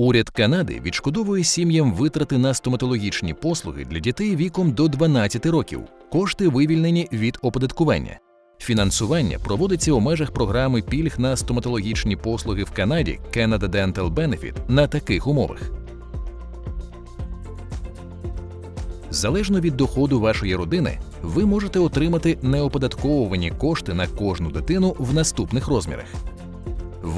Уряд Канади відшкодовує сім'ям витрати на стоматологічні послуги для дітей віком до 12 років. Кошти вивільнені від оподаткування. Фінансування проводиться у межах програми пільг на стоматологічні послуги в Канаді Canada Dental Benefit на таких умовах. Залежно від доходу вашої родини, ви можете отримати неоподатковувані кошти на кожну дитину в наступних розмірах.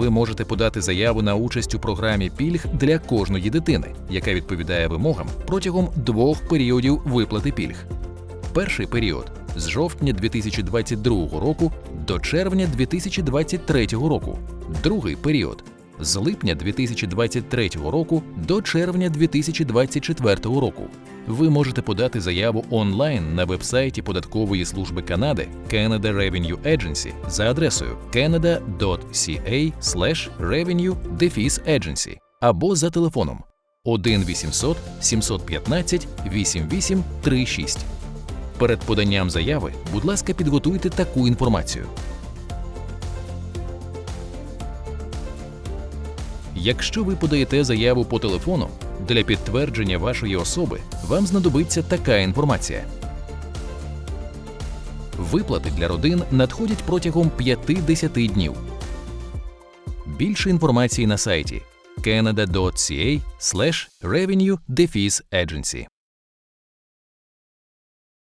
Ви можете подати заяву на участь у програмі пільг для кожної дитини, яка відповідає вимогам протягом двох періодів виплати пільг. Перший період з жовтня 2022 року до червня 2023 року. Другий період з липня 2023 року до червня 2024 року. Ви можете подати заяву онлайн на вебсайті податкової служби Канади Canada Revenue Agency за адресою canada.ca revenue agency або за телефоном 1 800 715 8836. Перед поданням заяви, будь ласка, підготуйте таку інформацію. Якщо ви подаєте заяву по телефону, для підтвердження вашої особи вам знадобиться така інформація. Виплати для родин надходять протягом 5-10 днів. Більше інформації на сайті canada.ca revenue agency